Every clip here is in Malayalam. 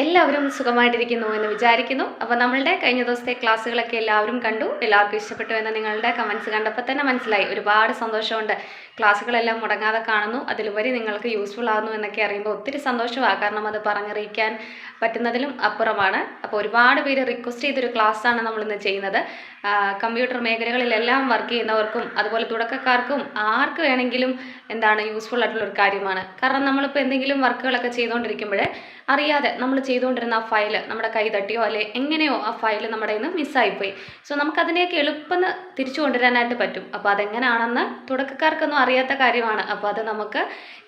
എല്ലാവരും സുഖമായിട്ടിരിക്കുന്നു എന്ന് വിചാരിക്കുന്നു. അപ്പോൾ നമ്മളുടെ കഴിഞ്ഞ ദിവസത്തെ ക്ലാസ്സുകളൊക്കെ എല്ലാവരും കണ്ടു. എല്ലാവർക്കും ഇഷ്ടപ്പെട്ടു എന്ന് നിങ്ങളുടെ കമൻസ് കണ്ടപ്പോൾ തന്നെ മനസ്സിലായി. ഒരുപാട് സന്തോഷമുണ്ട്. ക്ലാസ്സുകളെല്ലാം മുടങ്ങാതെ കാണുന്നു. അതിലുപരി നിങ്ങൾക്ക് യൂസ്ഫുൾ ആകുന്നു എന്നൊക്കെ അറിയുമ്പോൾ ഒത്തിരി സന്തോഷമാണ് കാരണം അത് പറഞ്ഞറിയിക്കാൻ പറ്റുന്നതിലും അപ്പുറമാണ്. അപ്പോൾ ഒരുപാട് പേര് റിക്വസ്റ്റ് ചെയ്തൊരു ക്ലാസ്സാണ് നമ്മളിന്ന് ചെയ്യുന്നത്. കമ്പ്യൂട്ടർ മേഖലകളിലെല്ലാം വർക്ക് ചെയ്യുന്നവർക്കും അതുപോലെ തുടക്കക്കാർക്കും ആർക്ക് വേണമെങ്കിലും എന്താണ് യൂസ്ഫുൾ ആയിട്ടുള്ള ഒരു കാര്യമാണ്. കാരണം നമ്മളിപ്പോൾ എന്തെങ്കിലും വർക്കുകളൊക്കെ ചെയ്തുകൊണ്ടിരിക്കുമ്പോൾ അറിയാതെ നമ്മൾ ചെയ്തുകൊണ്ടിരുന്ന ആ ഫയൽ നമ്മുടെ കൈ തട്ടിയോ അല്ലെ എങ്ങനെയോ ആ ഫയൽ നമ്മുടെ നിന്ന് മിസ്സായിപ്പോയി സോ നമുക്കതിനെയൊക്കെ എളുപ്പം തിരിച്ചു കൊണ്ടുവരാനായിട്ട് പറ്റും. അപ്പോൾ അതെങ്ങനെയാണെന്ന് തുടക്കക്കാർക്കൊന്നും അറിയാത്ത കാര്യമാണ്. അപ്പോൾ അത് നമുക്ക്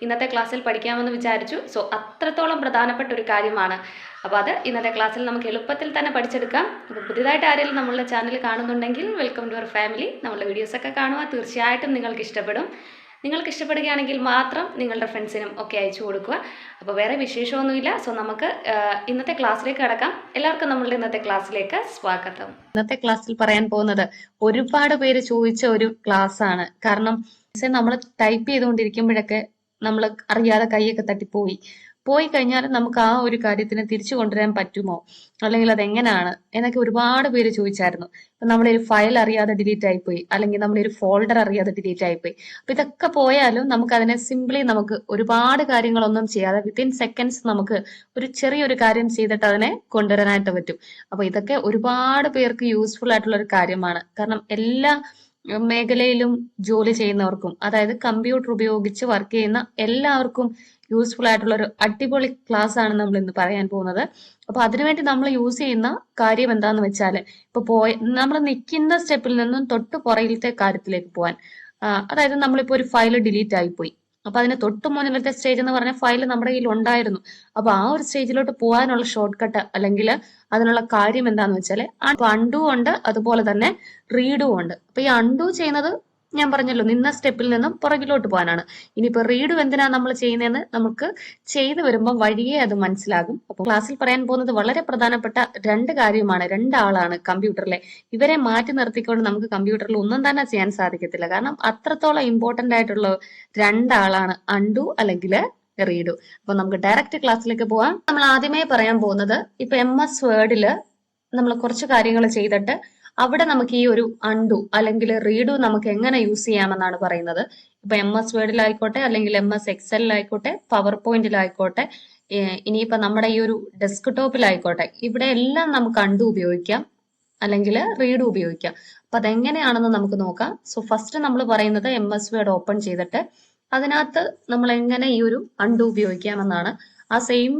ഇന്നത്തെ ക്ലാസ്സിൽ പഠിക്കാമെന്ന് വിചാരിച്ചു. സോ അത്രത്തോളം പ്രധാനപ്പെട്ട ഒരു കാര്യമാണ്. അപ്പോൾ അത് ഇന്നത്തെ ക്ലാസ്സിൽ നമുക്ക് എളുപ്പത്തിൽ തന്നെ പഠിച്ചെടുക്കാം. അപ്പോൾ പുതിയതായിട്ട് ആരെങ്കിലും നമ്മളുടെ ചാനൽ കാണുന്നുണ്ടെങ്കിൽ വെൽക്കം ടു അവർ ഫാമിലി നമ്മളുടെ വീഡിയോസൊക്കെ കാണുക. തീർച്ചയായിട്ടും നിങ്ങൾക്ക് ഇഷ്ടപ്പെടും. നിങ്ങൾക്ക് ഇഷ്ടപ്പെടുകയാണെങ്കിൽ മാത്രം നിങ്ങളുടെ ഫ്രണ്ട്സിനും ഒക്കെ അയച്ചു കൊടുക്കുക. അപ്പോൾ വേറെ വിശേഷമൊന്നുമില്ല. സോ നമുക്ക് ഇന്നത്തെ ക്ലാസ്സിലേക്ക് കിടക്കാം. എല്ലാവർക്കും നമ്മളുടെ ഇന്നത്തെ ക്ലാസ്സിലേക്ക് സ്വാഗതം. ഇന്നത്തെ ക്ലാസ്സിൽ പറയാൻ പോകുന്നത് ഒരുപാട് പേര് ചോദിച്ച ഒരു ക്ലാസ് ആണ് കാരണം നമ്മൾ ടൈപ്പ് ചെയ്തുകൊണ്ടിരിക്കുമ്പോഴൊക്കെ നമ്മൾ അറിയാതെ കൈയൊക്കെ തട്ടിപ്പോയി. പോയി കഴിഞ്ഞാൽ നമുക്ക് ആ ഒരു കാര്യത്തിന് തിരിച്ചു കൊണ്ടുവരാൻ പറ്റുമോ? അല്ലെങ്കിൽ അത് എങ്ങനെയാണ് എന്നൊക്കെ ഒരുപാട് പേര് ചോദിച്ചായിരുന്നു. ഇപ്പൊ നമ്മുടെ ഒരു ഫയൽ അറിയാതെ ഡിലീറ്റ് ആയിപ്പോയി. അല്ലെങ്കിൽ നമ്മുടെ ഒരു ഫോൾഡർ അറിയാതെ ഡിലീറ്റ് ആയിപ്പോയി. അപ്പൊ ഇതൊക്കെ പോയാലും നമുക്ക് അതിനെ സിംപ്ലി നമുക്ക് ഒരുപാട് കാര്യങ്ങളൊന്നും ചെയ്യാതെ വിത്തിൻ സെക്കൻഡ്സ് നമുക്ക് ഒരു ചെറിയൊരു കാര്യം ചെയ്തിട്ട് അതിനെ കൊണ്ടുവരാനായിട്ട് പറ്റും. അപ്പൊ ഇതൊക്കെ ഒരുപാട് പേർക്ക് യൂസ്ഫുൾ ആയിട്ടുള്ള ഒരു കാര്യമാണ്. കാരണം എല്ലാ മേഖലയിലും ജോലി ചെയ്യുന്നവർക്കും അതായത് കമ്പ്യൂട്ടർ ഉപയോഗിച്ച് വർക്ക് ചെയ്യുന്ന എല്ലാവർക്കും യൂസ്ഫുൾ ആയിട്ടുള്ള ഒരു അടിപൊളി ക്ലാസ് ആണ് നമ്മൾ ഇന്ന് പറയാൻ പോകുന്നത്. അപ്പൊ അതിനുവേണ്ടി നമ്മൾ യൂസ് ചെയ്യുന്ന കാര്യം എന്താന്ന് വെച്ചാൽ ഇപ്പൊ പോയ നമ്മൾ നിൽക്കുന്ന സ്റ്റെപ്പിൽ നിന്നും തൊട്ട് പുറകിലത്തെ കാര്യത്തിലേക്ക് പോവാൻ. അതായത് നമ്മളിപ്പോ ഒരു ഫയൽ ഡിലീറ്റ് ആയിപ്പോയി. അപ്പൊ അതിന് തൊട്ട് മുന്നിലത്തെ സ്റ്റേജ് എന്ന് പറഞ്ഞ ഫയൽ നമ്മുടെ കയ്യിൽ ഉണ്ടായിരുന്നു. അപ്പൊ ആ ഒരു സ്റ്റേജിലോട്ട് പോകാനുള്ള ഷോർട്ട് കട്ട് അല്ലെങ്കിൽ അതിനുള്ള കാര്യം എന്താന്ന് വെച്ചാൽ അൺഡു ഉണ്ട് അതുപോലെ തന്നെ റീഡും ഉണ്ട്. അപ്പൊ ഈ അൺഡു ചെയ്യുന്നത് ഞാൻ പറഞ്ഞല്ലോ നിന്ന സ്റ്റെപ്പിൽ നിന്നും പുറകിലോട്ട് പോകാനാണ്. ഇനിയിപ്പോ റീഡു എന്തിനാ നമ്മൾ ചെയ്യുന്നതെന്ന് നമുക്ക് ചെയ്തു വരുമ്പോൾ വഴിയെ അത് മനസ്സിലാകും. അപ്പൊ ക്ലാസ്സിൽ പറയാൻ പോകുന്നത് വളരെ പ്രധാനപ്പെട്ട രണ്ട് കാര്യമാണ് രണ്ടാളാണ് കമ്പ്യൂട്ടറിലെ ഇവരെ മാറ്റി നിർത്തിക്കൊണ്ട് നമുക്ക് കമ്പ്യൂട്ടറിൽ ഒന്നും തന്നെ ചെയ്യാൻ സാധിക്കത്തില്ല. കാരണം അത്രത്തോളം ഇമ്പോർട്ടന്റ് ആയിട്ടുള്ള രണ്ടാളാണ് അണ്ടു അല്ലെങ്കിൽ റീഡു. അപ്പൊ നമുക്ക് ഡയറക്റ്റ് ക്ലാസ്സിലേക്ക് പോവാം. നമ്മൾ ആദ്യമേ പറയാൻ പോകുന്നത് ഇപ്പൊ എം എസ് വേർഡിൽ നമ്മൾ കുറച്ച് കാര്യങ്ങൾ ചെയ്തിട്ട് അവിടെ നമുക്ക് ഈ ഒരു അണ്ടു അല്ലെങ്കിൽ റീഡു നമുക്ക് എങ്ങനെ യൂസ് ചെയ്യാമെന്നാണ് പറയുന്നത്. ഇപ്പൊ എം എസ് വേർഡിലായിക്കോട്ടെ അല്ലെങ്കിൽ എം എസ് എക്സലിലായിക്കോട്ടെ പവർ പോയിന്റിലായിക്കോട്ടെ ഇനിയിപ്പോ നമ്മുടെ ഈ ഒരു ഡെസ്ക്ടോപ്പിലായിക്കോട്ടെ ഇവിടെ എല്ലാം നമുക്ക് അണ്ടു ഉപയോഗിക്കാം അല്ലെങ്കിൽ റീഡ് ഉപയോഗിക്കാം. അപ്പൊ അതെങ്ങനെയാണെന്ന് നമുക്ക് നോക്കാം. സോ ഫസ്റ്റ് നമ്മൾ പറയുന്നത് എം എസ് വേർഡ് ഓപ്പൺ ചെയ്തിട്ട് അതിനകത്ത് നമ്മൾ എങ്ങനെ ഈ ഒരു അണ്ടു ഉപയോഗിക്കാമെന്നാണ്. ആ സെയിം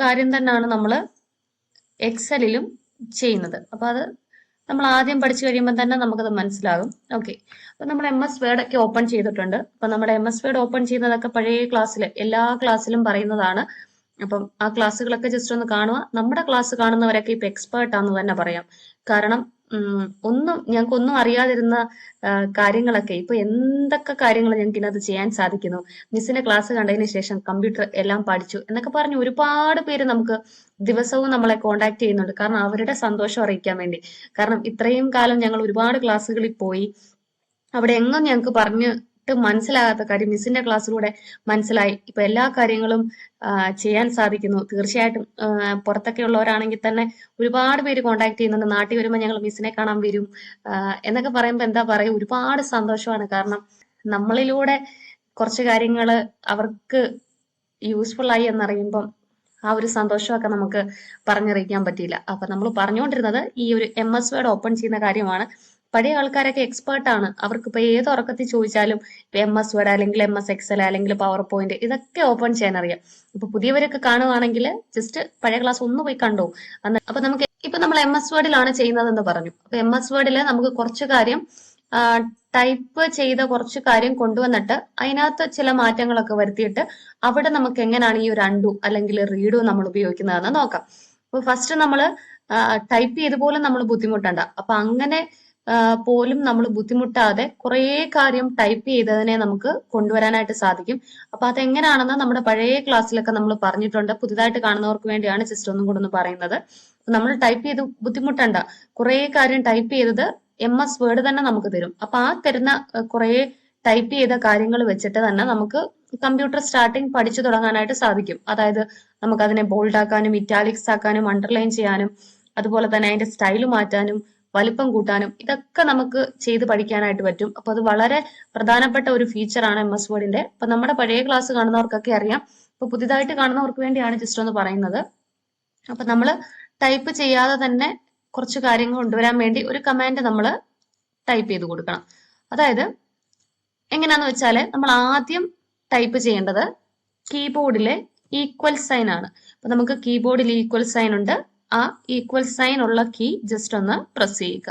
കാര്യം തന്നെയാണ് നമ്മൾ എക്സലിലും ചെയ്യുന്നത്. അപ്പൊ അത് നമ്മൾ ആദ്യം പഠിച്ചു കഴിയുമ്പോൾ തന്നെ നമുക്കത് മനസ്സിലാകും. ഓക്കെ അപ്പൊ നമ്മൾ എം എസ് വേർഡ് ഒക്കെ ഓപ്പൺ ചെയ്തിട്ടുണ്ട്. അപ്പൊ നമ്മുടെ എം എസ് വേർഡ് ഓപ്പൺ ചെയ്യുന്നതൊക്കെ പഴയ ക്ലാസ്സിൽ എല്ലാ ക്ലാസ്സിലും പറയുന്നതാണ്. അപ്പം ആ ക്ലാസ്സുകളൊക്കെ ജസ്റ്റ് ഒന്ന് കാണുക. നമ്മുടെ ക്ലാസ് കാണുന്നവരൊക്കെ ഇപ്പൊ എക്സ്പേർട്ട് ആണെന്ന് തന്നെ പറയാം. കാരണം ഒന്നും ഞങ്ങൾക്ക് ഒന്നും അറിയാതിരുന്ന കാര്യങ്ങളൊക്കെ. ഇപ്പൊ എന്തൊക്കെ കാര്യങ്ങൾ ഞങ്ങൾക്ക് ഇതിനകത്ത് ചെയ്യാൻ സാധിക്കുന്നു? മിസ്സിന്റെ ക്ലാസ് കണ്ടതിന് ശേഷം കമ്പ്യൂട്ടർ എല്ലാം പഠിച്ചു എന്നൊക്കെ പറഞ്ഞ് ഒരുപാട് പേര് നമുക്ക് ദിവസവും നമ്മളെ കോണ്ടാക്ട് ചെയ്യുന്നുണ്ട്. കാരണം അവരുടെ സന്തോഷം അറിയിക്കാൻ വേണ്ടി. കാരണം ഇത്രയും കാലം ഞങ്ങൾ ഒരുപാട് ക്ലാസ്സുകളിൽ പോയി. അവിടെ എങ്ങും ഞങ്ങൾക്ക് പറഞ്ഞിട്ട് മനസ്സിലാകാത്ത കാര്യം. മിസ്സിന്റെ ക്ലാസ്സിലൂടെ മനസ്സിലായി. ഇപ്പൊ എല്ലാ കാര്യങ്ങളും ചെയ്യാൻ സാധിക്കുന്നു. തീർച്ചയായിട്ടും പുറത്തൊക്കെ ഉള്ളവരാണെങ്കിൽ തന്നെ ഒരുപാട് പേര് കോണ്ടാക്ട് ചെയ്യുന്നുണ്ട്. നാട്ടിൽ വരുമ്പോൾ ഞങ്ങൾ മിസ്സിനെ കാണാൻ വരും. എന്നൊക്കെ പറയുമ്പോൾ എന്താ പറയുക ഒരുപാട് സന്തോഷമാണ്. കാരണം നമ്മളിലൂടെ കുറച്ച് കാര്യങ്ങൾ അവർക്ക് യൂസ്ഫുൾ ആയി എന്നറിയുമ്പം ആ ഒരു സന്തോഷമൊക്കെ നമുക്ക് പറഞ്ഞറിയിക്കാൻ പറ്റിയില്ല. അപ്പൊ നമ്മൾ പറഞ്ഞുകൊണ്ടിരുന്നത് ഈ ഒരു എം എസ് വേർഡ് ഓപ്പൺ ചെയ്യുന്ന കാര്യമാണ്. പഴയ ആൾക്കാരൊക്കെ എക്സ്പേർട്ട് ആണ്. അവർക്ക് ഇപ്പൊ ഏത് ഉറക്കത്തിൽ ചോദിച്ചാലും എം എസ് വേർഡ് അല്ലെങ്കിൽ എം എസ് എക്സൽ അല്ലെങ്കിൽ പവർ പോയിന്റ് ഇതൊക്കെ ഓപ്പൺ ചെയ്യാൻ അറിയാം. ഇപ്പൊ പുതിയവരൊക്കെ കാണുവാണെങ്കിൽ ജസ്റ്റ് പഴയ ക്ലാസ് ഒന്ന് പോയി കണ്ടോ? അന്ന് അപ്പൊ നമുക്ക് ഇപ്പൊ നമ്മൾ എം എസ് വേർഡിലാണ് ചെയ്യുന്നതെന്ന് പറഞ്ഞു. അപ്പൊ എം എസ് വേർഡിൽ നമുക്ക് കുറച്ച് കാര്യം ടൈപ്പ് ചെയ്ത കുറച്ച് കാര്യം കൊണ്ടുവന്നിട്ട് അതിനകത്ത് ചില മാറ്റങ്ങളൊക്കെ വരുത്തിയിട്ട് അവിടെ നമുക്ക് എങ്ങനെയാണ് ഈ ഒരു അണ്ടു അല്ലെങ്കിൽ റീഡു നമ്മൾ ഉപയോഗിക്കുന്നതെന്ന് നോക്കാം. അപ്പൊ ഫസ്റ്റ് നമ്മൾ ടൈപ്പ് ചെയ്ത് പോലും നമ്മൾ ബുദ്ധിമുട്ടണ്ട. അപ്പൊ അങ്ങനെ പോലും നമ്മൾ ബുദ്ധിമുട്ടാതെ കുറേ കാര്യം ടൈപ്പ് ചെയ്തതിനെ നമുക്ക് കൊണ്ടുവരാനായിട്ട് സാധിക്കും. അപ്പൊ അതെങ്ങനെയാണെന്ന് നമ്മുടെ പഴയ ക്ലാസ്സിലൊക്കെ നമ്മൾ പറഞ്ഞിട്ടുണ്ട്. പുതുതായിട്ട് കാണുന്നവർക്ക് വേണ്ടിയാണ് ജസ്റ്റ് ഒന്നും കൂടെ ഒന്ന് പറയുന്നത്. നമ്മൾ ടൈപ്പ് ചെയ്ത് ബുദ്ധിമുട്ടണ്ട. കുറേ കാര്യം ടൈപ്പ് ചെയ്തത് എം എസ് വേർഡ് തന്നെ നമുക്ക് തരും. അപ്പൊ ആ തരുന്ന കുറേ ടൈപ്പ് ചെയ്ത കാര്യങ്ങൾ വെച്ചിട്ട് തന്നെ നമുക്ക് കമ്പ്യൂട്ടർ സ്റ്റാർട്ടിങ് പഠിച്ചു തുടങ്ങാനായിട്ട് സാധിക്കും. അതായത് നമുക്ക് അതിനെ ബോൾഡ് ആക്കാനും ഇറ്റാലിക്സ് ആക്കാനും അണ്ടർലൈൻ ചെയ്യാനും അതുപോലെ തന്നെ അതിന്റെ സ്റ്റൈൽ മാറ്റാനും വലിപ്പം കൂട്ടാനും ഇതൊക്കെ നമുക്ക് ചെയ്ത് പഠിക്കാനായിട്ട് പറ്റും. അപ്പൊ അത് വളരെ പ്രധാനപ്പെട്ട ഒരു ഫീച്ചറാണ് എം എസ് വേർഡിന്റെ അപ്പൊ നമ്മുടെ പഴയ ക്ലാസ് കാണുന്നവർക്കൊക്കെ അറിയാം. ഇപ്പൊ പുതിയതായിട്ട് കാണുന്നവർക്ക് വേണ്ടിയാണ് ജസ്റ്റ് ഒന്ന് പറയുന്നത്. അപ്പൊ നമ്മൾ ടൈപ്പ് ചെയ്യാതെ തന്നെ കുറച്ച് കാര്യങ്ങൾ കൊണ്ടുവരാൻ വേണ്ടി ഒരു കമാൻഡ് നമ്മൾ ടൈപ്പ് ചെയ്ത് കൊടുക്കണം. അതായത് എങ്ങനെയാന്ന് വെച്ചാൽ നമ്മൾ ആദ്യം ടൈപ്പ് ചെയ്യേണ്ടത് കീബോർഡിലെ ഈക്വൽ സൈൻ ആണ്. അപ്പൊ നമുക്ക് കീബോർഡിൽ ഈക്വൽ സൈൻ ഉണ്ട്. ആ ഈക്വൽ സൈൻ ഉള്ള കീ ജസ്റ്റ് ഒന്ന് പ്രസ് ചെയ്യുക.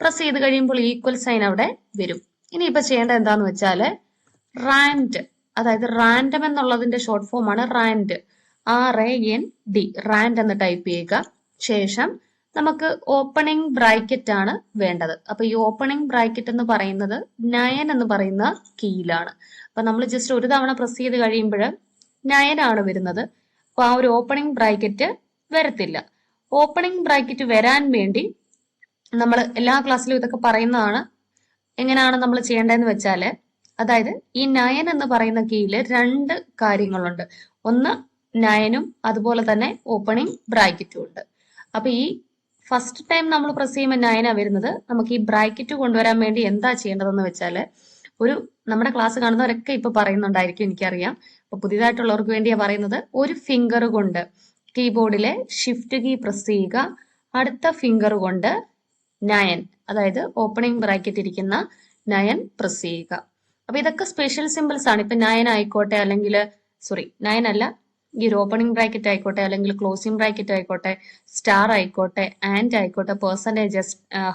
പ്രസ് ചെയ്ത് കഴിയുമ്പോൾ ഈക്വൽ സൈൻ അവിടെ വരും. ഇനി ഇപ്പൊ ചെയ്യേണ്ട എന്താന്ന് വെച്ചാൽ റാൻഡ് അതായത് റാൻഡം എന്നുള്ളതിന്റെ ഷോർട്ട് ഫോം ആണ് rand R A N D rand എന്ന് ടൈപ്പ് ചെയ്യുക. ശേഷം നമുക്ക് ഓപ്പണിംഗ് ബ്രാക്കറ്റ് ആണ് വേണ്ടത്. അപ്പൊ ഈ ഓപ്പണിംഗ് ബ്രാക്കറ്റ് എന്ന് പറയുന്നത് നയൻ എന്ന് പറയുന്ന കീയിലാണ് അപ്പൊ നമ്മൾ ജസ്റ്റ് ഒരു തവണ പ്രസ് ചെയ്ത് കഴിയുമ്പോൾ നയൻ ആണ് വരുന്നത്. അപ്പൊ ആ ഒരു ഓപ്പണിംഗ് ബ്രാക്കറ്റ് വരത്തില്ല. ഓപ്പണിംഗ് ബ്രാക്കറ്റ് വരാൻ വേണ്ടി നമ്മൾ എല്ലാ ക്ലാസ്സിലും ഇതൊക്കെ പറയുന്നതാണ്. എങ്ങനെയാണ് നമ്മൾ ചെയ്യേണ്ടതെന്ന് വെച്ചാൽ അതായത് ഈ നയൻ എന്ന് പറയുന്ന കീയിൽ രണ്ട് കാര്യങ്ങളുണ്ട്. ഒന്ന് നയനും അതുപോലെ തന്നെ ഓപ്പണിംഗ് ബ്രാക്കറ്റും ഉണ്ട്. അപ്പൊ ഈ ഫസ്റ്റ് ടൈം നമ്മൾ പ്രസ് ചെയ്യുമ്പോൾ നയനാ വരുന്നത്. നമുക്ക് ഈ ബ്രാക്കറ്റ് കൊണ്ടുവരാൻ വേണ്ടി എന്താ ചെയ്യേണ്ടതെന്ന് വെച്ചാൽ ഒരു നമ്മുടെ ക്ലാസ് കാണുന്നവരൊക്കെ ഇപ്പൊ പറയുന്നുണ്ടായിരിക്കും എനിക്കറിയാം. അപ്പൊ പുതിയതായിട്ടുള്ളവർക്ക് വേണ്ടിയാ പറയുന്നത് ഒരു ഫിംഗർ കൊണ്ട്. കീബോർഡിലെ ഷിഫ്റ്റ് കീ പ്രസ് ചെയ്യുക. അടുത്ത ഫിംഗർ കൊണ്ട് നയൻ അതായത് ഓപ്പണിംഗ് ബ്രാക്കറ്റ് ഇരിക്കുന്ന നയൻ പ്രസ് ചെയ്യുക. അപ്പൊ ഇതൊക്കെ സ്പെഷ്യൽ സിമ്പിൾസ് ആണ്. ഇപ്പൊ നയൻ ആയിക്കോട്ടെ അല്ലെങ്കിൽ സോറി നയൻ അല്ല. ഈ ഒരു ഓപ്പണിംഗ് ബ്രാക്കറ്റ് ആയിക്കോട്ടെ അല്ലെങ്കിൽ ക്ലോസിംഗ് ബ്രാക്കറ്റ് ആയിക്കോട്ടെ സ്റ്റാർ ആയിക്കോട്ടെ ആൻഡ് ആയിക്കോട്ടെ percentage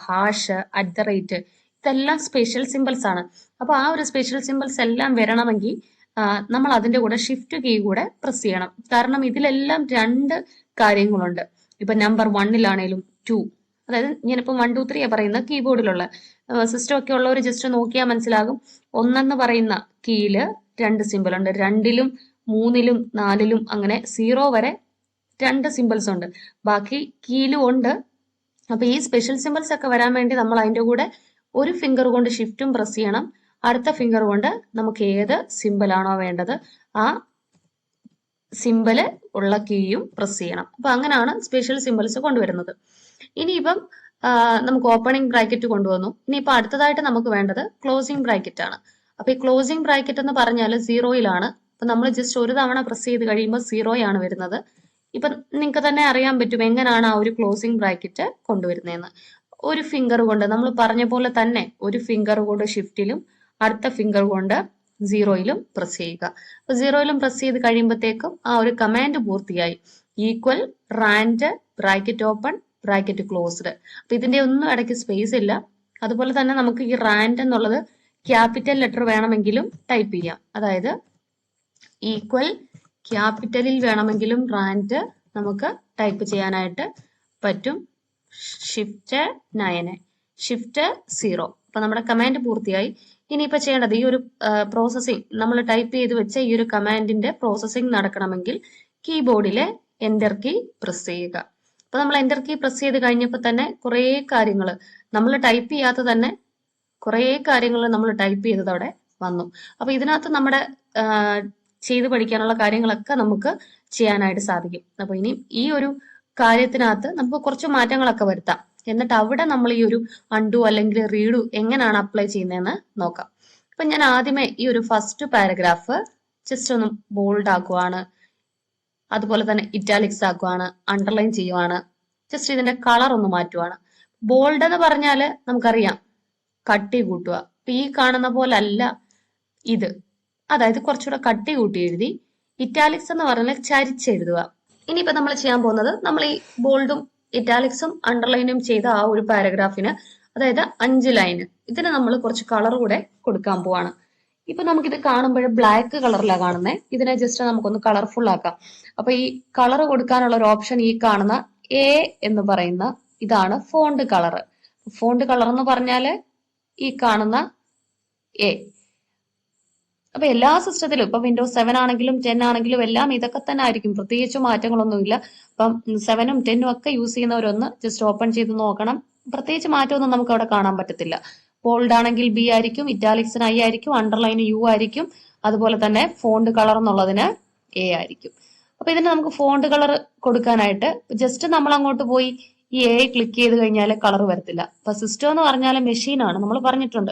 hash at the rate ഇതെല്ലാം സ്പെഷ്യൽ സിമ്പിൾസ് ആണ്. അപ്പൊ ആ ഒരു സ്പെഷ്യൽ സിമ്പിൾസ് എല്ലാം വരണമെങ്കിൽ നമ്മൾ അതിന്റെ കൂടെ ഷിഫ്റ്റ് കീ കൂടെ പ്രസ് ചെയ്യണം. കാരണം ഇതിലെല്ലാം രണ്ട് കാര്യങ്ങളുണ്ട്. ഇപ്പൊ നമ്പർ വണ്ണിലാണേലും ടു അതായത് ഞാനിപ്പോ വൺ ടു ത്രീ പറയുന്ന കീബോർഡിലുള്ള സിസ്റ്റം ഒക്കെ ഉള്ളവർ ജസ്റ്റ് നോക്കിയാൽ മനസ്സിലാകും. ഒന്നെന്ന് പറയുന്ന കീയിൽ രണ്ട് സിമ്പിൾ ഉണ്ട്. രണ്ടിലും മൂന്നിലും നാലിലും അങ്ങനെ സീറോ വരെ രണ്ട് സിമ്പിൾസ് ഉണ്ട്. ബാക്കി കീയിലും ഉണ്ട്. അപ്പൊ ഈ സ്പെഷ്യൽ സിമ്പിൾസ് ഒക്കെ വരാൻ വേണ്ടി നമ്മൾ അതിന്റെ കൂടെ ഒരു ഫിംഗർ കൊണ്ട് ഷിഫ്റ്റും പ്രസ് ചെയ്യണം. അടുത്ത ഫിംഗർ കൊണ്ട് നമുക്ക് ഏത് സിമ്പിളാണോ വേണ്ടത് ആ സിമ്പിൾ ഉള്ള കീയും പ്രസ് ചെയ്യണം. അപ്പൊ അങ്ങനെയാണ് സ്പെഷ്യൽ സിമ്പിൾസ് കൊണ്ടുവരുന്നത്. ഇനിയിപ്പം നമുക്ക് ഓപ്പണിംഗ് ബ്രാക്കറ്റ് കൊണ്ടുവന്നു. ഇനിയിപ്പോ അടുത്തതായിട്ട് നമുക്ക് വേണ്ടത് ക്ലോസിംഗ് ബ്രാക്കറ്റ് ആണ്. അപ്പൊ ഈ ക്ലോസിംഗ് ബ്രാക്കറ്റ് എന്ന് പറഞ്ഞാൽ സീറോയിലാണ് അപ്പൊ നമ്മൾ ജസ്റ്റ് ഒരു തവണ പ്രസ് ചെയ്ത് കഴിയുമ്പോൾ സീറോയാണ് വരുന്നത്. ഇപ്പൊ നിങ്ങൾക്ക് തന്നെ അറിയാൻ പറ്റും എങ്ങനെയാണ് ആ ഒരു ക്ലോസിംഗ് ബ്രാക്കറ്റ് കൊണ്ടുവരുന്നതെന്ന്. ഒരു ഫിംഗർ കൊണ്ട് നമ്മൾ പറഞ്ഞ പോലെ തന്നെ ഒരു ഫിംഗർ കൊണ്ട് ഷിഫ്റ്റിലും അടുത്ത ഫിംഗർ കൊണ്ട് സീറോയിലും പ്രസ് ചെയ്യുക. അപ്പൊ സീറോയിലും പ്രസ് ചെയ്ത് കഴിയുമ്പോഴത്തേക്കും ആ ഒരു കമാൻഡ് പൂർത്തിയായി. Equal rand bracket open bracket closed അപ്പൊ ഇതിന്റെ ഒന്നും ഇടയ്ക്ക് സ്പേസ് ഇല്ല. അതുപോലെ തന്നെ നമുക്ക് ഈ റാൻഡ് എന്നുള്ളത് ക്യാപിറ്റൽ ലെറ്റർ വേണമെങ്കിലും ടൈപ്പ് ചെയ്യാം. അതായത് ഈക്വൽ ക്യാപിറ്റലിൽ വേണമെങ്കിലും റാൻഡ് നമുക്ക് ടൈപ്പ് ചെയ്യാനായിട്ട് പറ്റും. ഷിഫ്റ്റ് നയന് ഷിഫ്റ്റ് സീറോ അപ്പൊ നമ്മുടെ കമാൻഡ് പൂർത്തിയായി. ഇനിയിപ്പോ ചെയ്യേണ്ടത് ഈ ഒരു പ്രോസസ്സിംഗ് നമ്മൾ ടൈപ്പ് ചെയ്ത് വെച്ച ഈ ഒരു കമാൻഡിന്റെ പ്രോസസ്സിംഗ് നടക്കണമെങ്കിൽ കീബോർഡിലെ എന്റർ കീ പ്രസ് ചെയ്യുക. അപ്പൊ നമ്മൾ എന്റർ കീ പ്രസ് ചെയ്ത് കഴിഞ്ഞപ്പോൾ തന്നെ കുറേ കാര്യങ്ങൾ നമ്മൾ ടൈപ്പ് ചെയ്യാത്ത തന്നെ കുറേ കാര്യങ്ങൾ നമ്മൾ ടൈപ്പ് ചെയ്തത് അവിടെ വന്നു. അപ്പൊ ഇതിനകത്ത് നമ്മുടെ ചെയ്ത് പഠിക്കാനുള്ള കാര്യങ്ങളൊക്കെ നമുക്ക് ചെയ്യാനായിട്ട് സാധിക്കും. അപ്പൊ ഇനി ഈ ഒരു കാര്യത്തിനകത്ത് നമുക്ക് കുറച്ച് മാറ്റങ്ങളൊക്കെ വരുത്താം. എന്നിട്ട് അവിടെ നമ്മൾ ഈ ഒരു അണ്ടു അല്ലെങ്കിൽ റീഡു എങ്ങനെയാണ് അപ്ലൈ ചെയ്യുന്നതെന്ന് നോക്കാം. അപ്പൊ ഞാൻ ആദ്യമേ ഈ ഒരു ഫസ്റ്റ് പാരഗ്രാഫ് ജസ്റ്റ് ഒന്ന് ബോൾഡ് ആക്കുവാണ്. അതുപോലെ തന്നെ ഇറ്റാലിക്സ് ആക്കുവാണ് അണ്ടർലൈൻ ചെയ്യുവാണ്. ജസ്റ്റ് ഇതിന്റെ കളർ ഒന്ന് മാറ്റുവാണ്. ബോൾഡ് എന്ന് പറഞ്ഞാൽ നമുക്കറിയാം കട്ടി കൂട്ടുക. അപ്പൊ ഈ കാണുന്ന പോലെ അല്ല ഇത്. അതായത് കുറച്ചുകൂടെ കട്ടി കൂട്ടി എഴുതി ഇറ്റാലിക്സ് എന്ന് പറഞ്ഞാൽ ചരിച്ചെഴുതുക ഇനിയിപ്പോ നമ്മൾ ചെയ്യാൻ പോകുന്നത് നമ്മൾ ഈ ബോൾഡും ഇറ്റാലിക്സും അണ്ടർലൈനും ചെയ്ത ആ ഒരു പാരഗ്രാഫിന് അതായത് അഞ്ച് ലൈന് ഇതിന് നമ്മൾ കുറച്ച് കളർ കൂടെ കൊടുക്കാൻ പോവാണ്. ഇപ്പൊ നമുക്കിത് കാണുമ്പോൾ ബ്ലാക്ക് കളറിലാണ് കാണുന്നത് ഇതിനെ ജസ്റ്റ് നമുക്കൊന്ന് കളർഫുൾ ആക്കാം. അപ്പൊ ഈ കളർ കൊടുക്കാനുള്ള ഒരു ഓപ്ഷൻ ഈ കാണുന്ന എ എന്ന് പറയുന്ന ഇതാണ് ഫോണ്ട് കളർ ഫോണ്ട് കളർ എന്ന് പറഞ്ഞാൽ ഈ കാണുന്ന എ അപ്പൊ എല്ലാ സിസ്റ്റത്തിലും ഇപ്പൊ വിൻഡോസ് സെവൻ ആണെങ്കിലും ടെൻ ആണെങ്കിലും എല്ലാം ഇതൊക്കെ തന്നെ ആയിരിക്കും. പ്രത്യേകിച്ച് മാറ്റങ്ങളൊന്നുമില്ല. അപ്പം സെവനും ടെന്നും ഒക്കെ യൂസ് ചെയ്യുന്നവരൊന്ന് ജസ്റ്റ് ഓപ്പൺ ചെയ്ത് നോക്കണം. പ്രത്യേകിച്ച് മാറ്റമൊന്നും നമുക്ക് അവിടെ കാണാൻ പറ്റത്തില്ല. ബോൾഡ് ആണെങ്കിൽ ബി ആയിരിക്കും ഇറ്റാലിക്സിന് ഐ ആയിരിക്കും അണ്ടർലൈൻ യു ആയിരിക്കും. അതുപോലെ തന്നെ ഫോണ്ട് കളർ എന്നുള്ളതിന് എ ആയിരിക്കും. അപ്പൊ ഇതിന് നമുക്ക് ഫോണ്ട് കളർ കൊടുക്കാനായിട്ട് ജസ്റ്റ് നമ്മൾ അങ്ങോട്ട് പോയി ഈ എ ക്ലിക്ക് ചെയ്ത് കഴിഞ്ഞാൽ കളർ വരത്തില്ല. അപ്പൊ സിസ്റ്റം എന്ന് പറഞ്ഞാൽ മെഷീനാണ് നമ്മൾ പറഞ്ഞിട്ടുണ്ട്.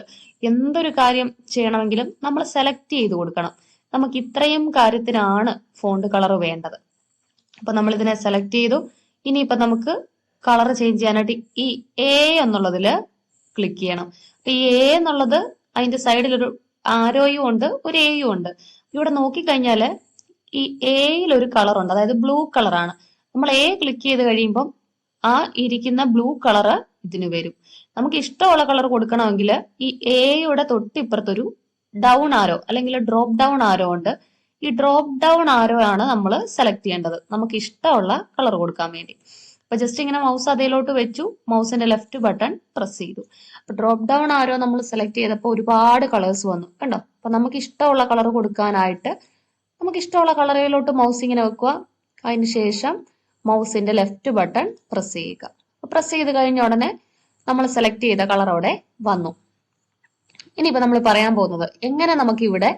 എന്തൊരു കാര്യം ചെയ്യണമെങ്കിലും നമ്മൾ സെലക്ട് ചെയ്ത് കൊടുക്കണം. നമുക്ക് ഇത്രയും കാര്യത്തിനാണ് ഫോണ്ട് കളർ വേണ്ടത്. അപ്പൊ നമ്മൾ ഇതിനെ സെലക്ട് ചെയ്തു. ഇനിയിപ്പൊ നമുക്ക് കളർ ചേഞ്ച് ചെയ്യാനായിട്ട് ഈ എ എന്നുള്ളതിൽ ക്ലിക്ക് ചെയ്യണം. അപ്പൊ ഈ എ എന്നുള്ളത് അതിന്റെ സൈഡിൽ ഒരു ആരോയും ഉണ്ട് ഒരു എയും ഉണ്ട്. ഇവിടെ നോക്കിക്കഴിഞ്ഞാൽ ഈ എയിൽ ഒരു കളർ ഉണ്ട്. അതായത് ബ്ലൂ കളറാണ് നമ്മൾ എ ക്ലിക്ക് ചെയ്ത് കഴിയുമ്പം ആ ഇരിക്കുന്ന ബ്ലൂ കളറ് ഇതിന് വരും. നമുക്ക് ഇഷ്ടമുള്ള കളർ കൊടുക്കണമെങ്കിൽ ഈ എയുടെ തൊട്ടിപ്പുറത്തൊരു ഡൗൺ ആരോ അല്ലെങ്കിൽ ഡ്രോപ്പ് ഡൗൺ ആരോ ഉണ്ട്. ഈ ഡ്രോപ്പ് ഡൗൺ ആരോ ആണ് നമ്മൾ സെലക്ട് ചെയ്യേണ്ടത്. നമുക്ക് ഇഷ്ടമുള്ള കളർ കൊടുക്കാൻ വേണ്ടി. അപ്പൊ ജസ്റ്റ് ഇങ്ങനെ മൗസ് അതിലോട്ട് വെച്ചു. മൗസിന്റെ ലെഫ്റ്റ് ബട്ടൺ പ്രസ് ചെയ്തു. അപ്പൊ ഡ്രോപ്പ് ഡൗൺ ആരോ നമ്മൾ സെലക്ട് ചെയ്തപ്പോൾ ഒരുപാട് കളേഴ്സ് വന്നു. കണ്ടോ? അപ്പൊ നമുക്ക് ഇഷ്ടമുള്ള കളർ കൊടുക്കാനായിട്ട് നമുക്ക് ഇഷ്ടമുള്ള കളറിലോട്ട് മൗസ് ഇങ്ങനെ വെക്കുക. അതിന് ശേഷം മൗസിന്റെ ലെഫ്റ്റ് ബട്ടൺ പ്രസ് ചെയ്യുക. പ്രസ് ചെയ്ത് കഴിഞ്ഞ ഉടനെ നമ്മൾ സെലക്ട് ചെയ്ത കളർ അവിടെ വന്നു. ഇനിയിപ്പോ നമ്മൾ പറയാൻ പോകുന്നത് എങ്ങനെ നമുക്ക് ഇവിടെ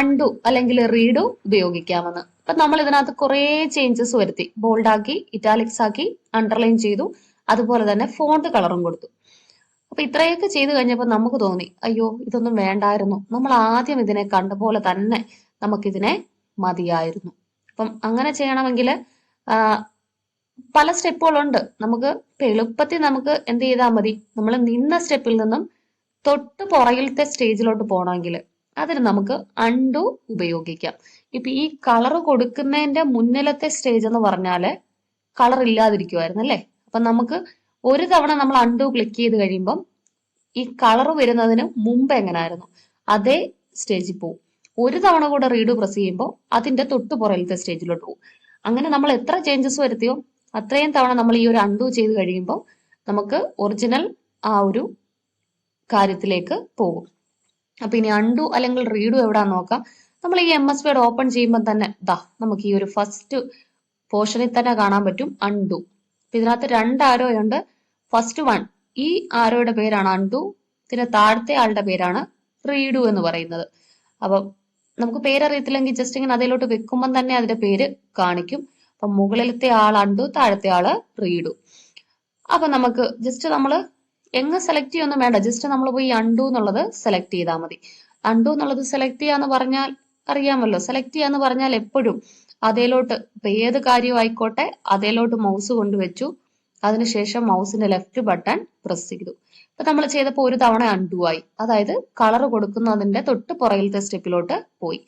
അണ്ടു അല്ലെങ്കിൽ റീഡു ഉപയോഗിക്കാമെന്ന്. അപ്പൊ നമ്മൾ ഇതിനകത്ത് കുറേ ചേഞ്ചസ് വരുത്തി. ബോൾഡ് ആക്കി ഇറ്റാലിക്സ് ആക്കി അണ്ടർലൈൻ ചെയ്തു. അതുപോലെ തന്നെ ഫോണ്ട് കളറും കൊടുത്തു. അപ്പൊ ഇത്രയൊക്കെ ചെയ്തു കഴിഞ്ഞപ്പോൾ നമുക്ക് തോന്നി അയ്യോ ഇതൊന്നും വേണ്ടായിരുന്നു. നമ്മൾ ആദ്യം ഇതിനെ കണ്ട പോലെ തന്നെ നമുക്കിതിനെ മതിയായിരുന്നു. അപ്പം അങ്ങനെ ചെയ്യണമെങ്കിൽ പല സ്റ്റെപ്പുകളുണ്ട്. നമുക്ക് എളുപ്പത്തിൽ നമുക്ക് എന്ത് ചെയ്താൽ മതി. നമ്മൾ നിന്ന സ്റ്റെപ്പിൽ നിന്നും തൊട്ട് പുറകിലത്തെ സ്റ്റേജിലോട്ട് പോകണമെങ്കിൽ അതിന് നമുക്ക് അണ്ടു ഉപയോഗിക്കാം. ഇപ്പൊ ഈ കളർ കൊടുക്കുന്നതിന്റെ മുന്നിലത്തെ സ്റ്റേജ് എന്ന് പറഞ്ഞാൽ കളർ ഇല്ലാതിരിക്കുമായിരുന്നു അല്ലേ? അപ്പൊ നമുക്ക് ഒരു തവണ നമ്മൾ അണ്ടു ക്ലിക്ക് ചെയ്ത് കഴിയുമ്പം ഈ കളർ വരുന്നതിന് മുമ്പ് എങ്ങനായിരുന്നു? അതേ സ്റ്റേജിൽ പോകും ഒരു തവണ കൂടെ റീഡ് പ്രസ് ചെയ്യുമ്പോൾ അതിന്റെ തൊട്ട് പുറകിലത്തെ സ്റ്റേജിലോട്ട് പോകും അങ്ങനെ നമ്മൾ എത്ര ചേഞ്ചസ് വരുത്തിയോ? അത്രയും തവണ നമ്മൾ ഈ ഒരു അണ്ടു ചെയ്ത് കഴിയുമ്പോൾ നമുക്ക് ഒറിജിനൽ ആ ഒരു കാര്യത്തിലേക്ക് പോകും. അപ്പൊ ഇനി അണ്ടു അല്ലെങ്കിൽ റീഡു എവിടാന്ന് നോക്കാം. നമ്മൾ ഈ എം എസ് വേർഡ് ഓപ്പൺ ചെയ്യുമ്പോൾ തന്നെ ദാ നമുക്ക് ഈ ഒരു ഫസ്റ്റ് പോർഷനിൽ തന്നെ കാണാൻ പറ്റും അണ്ടു ഇതിനകത്ത് രണ്ട് ആരോ ഉണ്ട്. ഫസ്റ്റ് വൺ ഈ ആരോയുടെ പേരാണ് അണ്ടു പിന്നെ താഴത്തെ ആളുടെ പേരാണ് റീഡു എന്ന് പറയുന്നത്. അപ്പം നമുക്ക് പേരറിയത്തില്ലെങ്കിൽ ജസ്റ്റ് ഇങ്ങനെ അതിലോട്ട് വെക്കുമ്പോൾ തന്നെ അതിന്റെ പേര് കാണിക്കും. അപ്പൊ മുകളിലത്തെ ആൾ അണ്ടു താഴത്തെ ആൾ റീഡു. അപ്പൊ നമുക്ക് ജസ്റ്റ് നമ്മൾ എങ്ങ് സെലക്ട് ചെയ്യൊന്നും വേണ്ട ജസ്റ്റ് നമ്മൾ പോയി അണ്ടു എന്നുള്ളത് സെലക്ട് ചെയ്താൽ മതി. അണ്ടു എന്നുള്ളത് സെലക്ട് ചെയ്യാന്ന് പറഞ്ഞാൽ അറിയാമല്ലോ സെലക്ട് ചെയ്യാന്ന് പറഞ്ഞാൽ എപ്പോഴും അതേലോട്ട് ഇപ്പൊ ഏത് കാര്യം ആയിക്കോട്ടെ അതേലോട്ട് മൗസ് കൊണ്ടുവച്ചു അതിനുശേഷം മൗസിന്റെ ലെഫ്റ്റ് ബട്ടൺ പ്രസ് ചെയ്തു. ഇപ്പൊ നമ്മൾ ചെയ്തപ്പോൾ ഒരു തവണ അണ്ടു ആയി. അതായത് കളർ കൊടുക്കുന്നതിന്റെ തൊട്ട് പുറകിലത്തെ സ്റ്റെപ്പിലോട്ട് പോയി.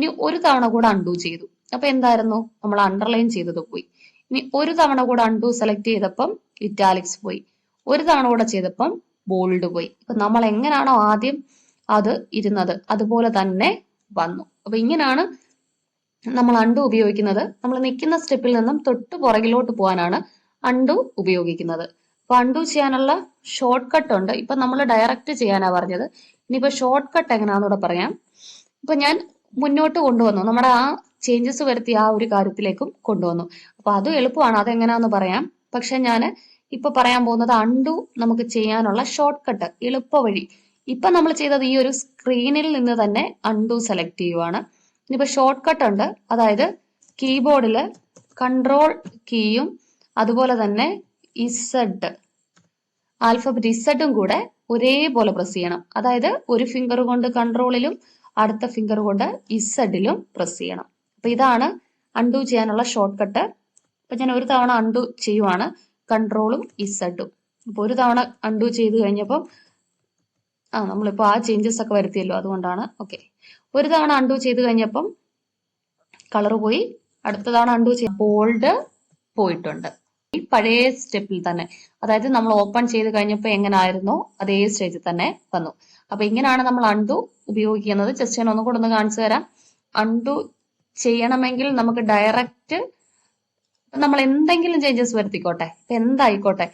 ഇനി ഒരു തവണ കൂടെ അൺഡു ചെയ്തു. അപ്പൊ എന്തായിരുന്നു? നമ്മൾ അണ്ടർലൈൻ ചെയ്തത് പോയി. ഇനി ഒരു തവണ കൂടെ അൺഡു സെലക്ട് ചെയ്തപ്പം ഇറ്റാലിക്സ് പോയി. ഒരു തവണ കൂടെ ചെയ്തപ്പം ബോൾഡ് പോയി. അപ്പൊ നമ്മൾ എങ്ങനെയാണോ ആദ്യം അത് ഇരുന്നത്? അതുപോലെ തന്നെ വന്നു. അപ്പൊ ഇങ്ങനെയാണ് നമ്മൾ അണ്ടു ഉപയോഗിക്കുന്നത്. നമ്മൾ നിൽക്കുന്ന സ്റ്റെപ്പിൽ നിന്നും തൊട്ട് പുറകിലോട്ട് പോകാനാണ് അണ്ടു ഉപയോഗിക്കുന്നത്. അപ്പൊ അണ്ടു ചെയ്യാനുള്ള ഷോർട്ട് കട്ട് ഉണ്ട്. ഇപ്പൊ നമ്മൾ ഡയറക്റ്റ് ചെയ്യാനാ പറഞ്ഞത്. ഇനിയിപ്പോ ഷോർട്ട് കട്ട് എങ്ങനെയാണെന്നൂടെ പറയാം. ഇപ്പൊ ഞാൻ മുന്നോട്ട് കൊണ്ടുവന്നു. നമ്മുടെ ആ ചേഞ്ചസ് വരുത്തി ആ ഒരു കാര്യത്തിലേക്കും കൊണ്ടുവന്നു. അപ്പൊ അത് എളുപ്പമാണ്. അതെങ്ങനെയാന്ന് പറയാം. പക്ഷെ ഞാൻ ഇപ്പൊ പറയാൻ പോകുന്നത് അണ്ടു നമുക്ക് ചെയ്യാനുള്ള ഷോർട്ട് കട്ട് എളുപ്പ വഴി. ഇപ്പൊ നമ്മൾ ചെയ്തത് ഈ ഒരു സ്ക്രീനിൽ നിന്ന് തന്നെ അണ്ടു സെലക്ട് ചെയ്യുവാണ്. ഇനിയിപ്പോ ഷോർട്ട് കട്ട് ഉണ്ട്. അതായത് കീബോർഡിൽ കൺട്രോൾ കീയും അതുപോലെ തന്നെ ഇസഡ് ആൽഫബറ്റ് ഇസഡും കൂടെ ഒരേപോലെ പ്രസ് ചെയ്യണം. അതായത് ഒരു ഫിംഗർ കൊണ്ട് കൺട്രോളിലും അടുത്ത ഫിംഗർ കൊണ്ട് ഇസഡിലും പ്രസ് ചെയ്യണം. അപ്പൊ ഇതാണ് അൺഡു ചെയ്യാനുള്ള ഷോർട്ട് കട്ട് അപ്പൊ ഞാൻ ഒരു തവണ അൺഡു ചെയ്യുവാണ്. കൺട്രോളും ഇസഡും അപ്പൊ ഒരു തവണ അൺഡു ചെയ്ത് കഴിഞ്ഞപ്പം ആ നമ്മളിപ്പോ ആ ചേഞ്ചസ് ഒക്കെ വരുത്തിയല്ലോ അതുകൊണ്ടാണ്. ഓക്കെ ഒരു തവണ അൺഡു ചെയ്ത് കഴിഞ്ഞപ്പം കളർ പോയി. അടുത്ത തവണ അണ്ടു ചെയ്ത് ബോൾഡ് പോയിട്ടുണ്ട്. ഈ പഴയ സ്റ്റെപ്പിൽ തന്നെ. അതായത് നമ്മൾ ഓപ്പൺ ചെയ്ത് കഴിഞ്ഞപ്പോൾ എങ്ങനായിരുന്നോ? അതേ സ്റ്റേജിൽ തന്നെ വന്നു. അപ്പൊ ഇങ്ങനെയാണ് നമ്മൾ അണ്ടു ഉപയോഗിക്കുന്നത്. ജസ്റ്റ് ഞാൻ ഒന്നും കൂടെ ഒന്ന് കാണിച്ചു തരാം. അണ്ടു ചെയ്യണമെങ്കിൽ നമുക്ക് ഡയറക്റ്റ് നമ്മൾ എന്തെങ്കിലും ചേഞ്ചസ് വരുത്തിക്കോട്ടെ. ഇപ്പൊ എന്തായിക്കോട്ടെ?